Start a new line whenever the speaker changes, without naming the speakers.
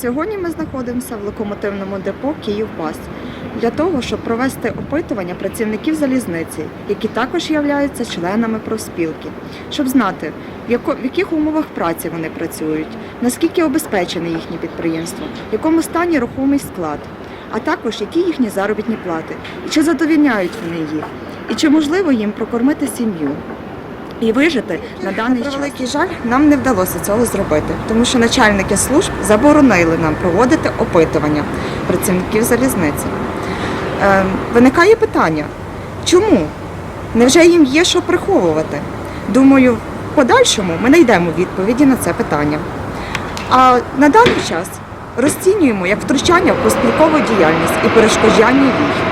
Сьогодні ми знаходимося в локомотивному депо Київбас для того, щоб провести опитування працівників залізниці, які також являються членами профспілки, щоб знати, в яких умовах праці вони працюють, наскільки обезпечене їхнє підприємство, в якому стані рухомий склад, а також які їхні заробітні плати, і чи задовільняють вони їх, і чи можливо їм прокормити сім'ю. І вижити на даний час. великий жаль, нам не вдалося цього зробити, тому що начальники служб заборонили нам проводити опитування працівників залізниці. Е, виникає питання, чому? Невже їм є що приховувати? Думаю, в подальшому ми знайдемо відповіді на це питання. А на даний час розцінюємо як втручання в поспілкову діяльність і перешкоджання їй.